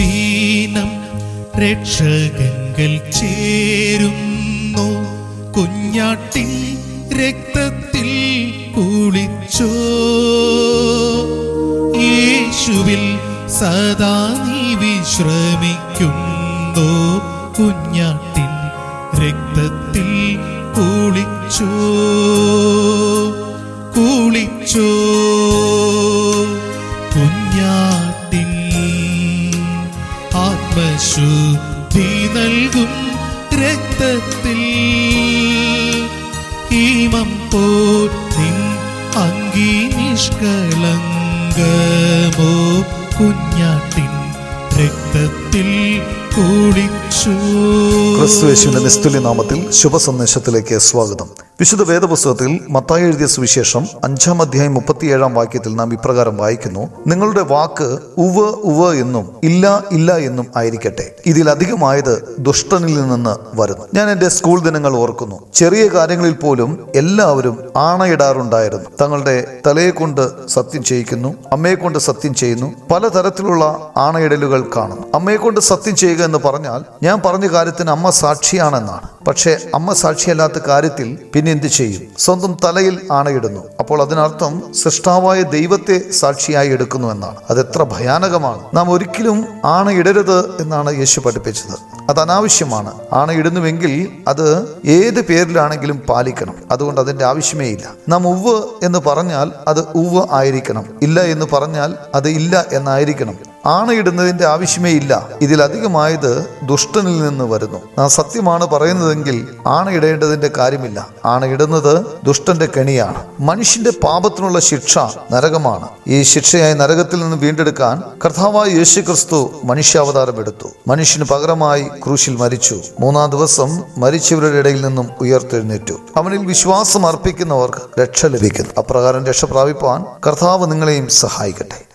ദീനം രക്ഷകങ്കൽ ചേരുന്നു. കുഞ്ഞാട്ടിൻ രക്തത്തിൽ കുളിച്ചോ. യേശുവിൽ സദാ നീ വിശ്രമിക്കുന്നു. കുഞ്ഞാട്ടിൻ രക്തത്തിൽ കുളിച്ചോ. കുളിച്ചോ. നൽകും രക്തത്തിൽ. ഹീമം പോൽ നിൻ അങ്കി നിഷ്കളങ്കമോ കുഞ്ഞാട്ടിൻ രക്തത്തിൽ. ക്രിസ്തുവേശുവിന്റെ നിസ്തുല്യ നാമത്തിൽ ശുഭ സന്ദേശത്തിലേക്ക് സ്വാഗതം. വിശുദ്ധ വേദപുസ്തകത്തിൽ മത്തായി എഴുതിയ സുവിശേഷം അഞ്ചാം അധ്യായം മുപ്പത്തിയേഴാം വാക്യത്തിൽ നാം ഇപ്രകാരം വായിക്കുന്നു നിങ്ങളുടെ വാക്ക് ഉവ് ഉവ് എന്നും ഇല്ല ഇല്ല എന്നും ആയിരിക്കട്ടെ. ഇതിലധികമായത് ദുഷ്ടനിൽ നിന്ന് വരുന്നു. ഞാൻ എന്റെ സ്കൂൾ ദിനങ്ങൾ ഓർക്കുന്നു. ചെറിയ കാര്യങ്ങളിൽ പോലും എല്ലാവരും ആണയിടാറുണ്ടായിരുന്നു. തങ്ങളുടെ തലയെ കൊണ്ട് സത്യം ചെയ്യിക്കുന്നു അമ്മയെ കൊണ്ട് സത്യം ചെയ്യുന്നു പലതരത്തിലുള്ള ആണയിടലുകൾ കാണുന്നു. അമ്മയെ കൊണ്ട് സത്യം ചെയ്യുക എന്ന് പറഞ്ഞാൽ ഞാൻ പറഞ്ഞ കാര്യത്തിന് അമ്മ സാക്ഷിയാണെന്നാണ്. പക്ഷേ അമ്മ സാക്ഷിയല്ലാത്ത കാര്യത്തിൽ പിന്നെ എന്ത് ചെയ്യും? സ്വന്തം തലയിൽ ആണയിടുന്നു. അപ്പോൾ അതിനർത്ഥം സൃഷ്ടാവായ ദൈവത്തെ സാക്ഷിയായി എടുക്കുന്നു എന്നാണ്. അത് എത്ര ഭയാനകമാണ്. നാം ഒരിക്കലും ആണയിടരുത് എന്നാണ് യേശു പഠിപ്പിച്ചത്. അത് അനാവശ്യമാണ്. ആണയിടുന്നുവെങ്കിൽ അത് ഏത് പേരിലാണെങ്കിലും പാലിക്കണം. അതുകൊണ്ട് അതിന്റെ ആവശ്യമേ ഇല്ല. നാം ഉവ് എന്ന് പറഞ്ഞാൽ അത് ഉവ് ആയിരിക്കണം. ഇല്ല എന്ന് പറഞ്ഞാൽ അത് ഇല്ല എന്നായിരിക്കണം. ആണയിടുന്നതിന്റെ ആവശ്യമേ ഇല്ല. ഇതിലധികമായത് ദുഷ്ടനിൽ നിന്ന് വരുന്നു. ആ സത്യമാണ് പറയുന്നതെങ്കിൽ ആണയിടേണ്ടതിന്റെ കാര്യമില്ല. ആണയിടുന്നത് ദുഷ്ടന്റെ കെണിയാണ്. മനുഷ്യന്റെ പാപത്തിനുള്ള ശിക്ഷ നരകമാണ്. ഈ ശിക്ഷയായി നരകത്തിൽ നിന്ന് വീണ്ടെടുക്കാൻ കർത്താവായ യേശു ക്രിസ്തു മനുഷ്യാവതാരം എടുത്തു. മനുഷ്യന് പകരമായി ക്രൂശിൽ മരിച്ചു. മൂന്നാം ദിവസം മരിച്ചവരുടെ ഇടയിൽ നിന്നും ഉയർത്തെഴുന്നേറ്റു. അവനിൽ വിശ്വാസം അർപ്പിക്കുന്നവർക്ക് രക്ഷ ലഭിക്കുന്നു. അപ്രകാരം രക്ഷ പ്രാപിപ്പാൻ കർത്താവ് നിങ്ങളെയും സഹായിക്കട്ടെ.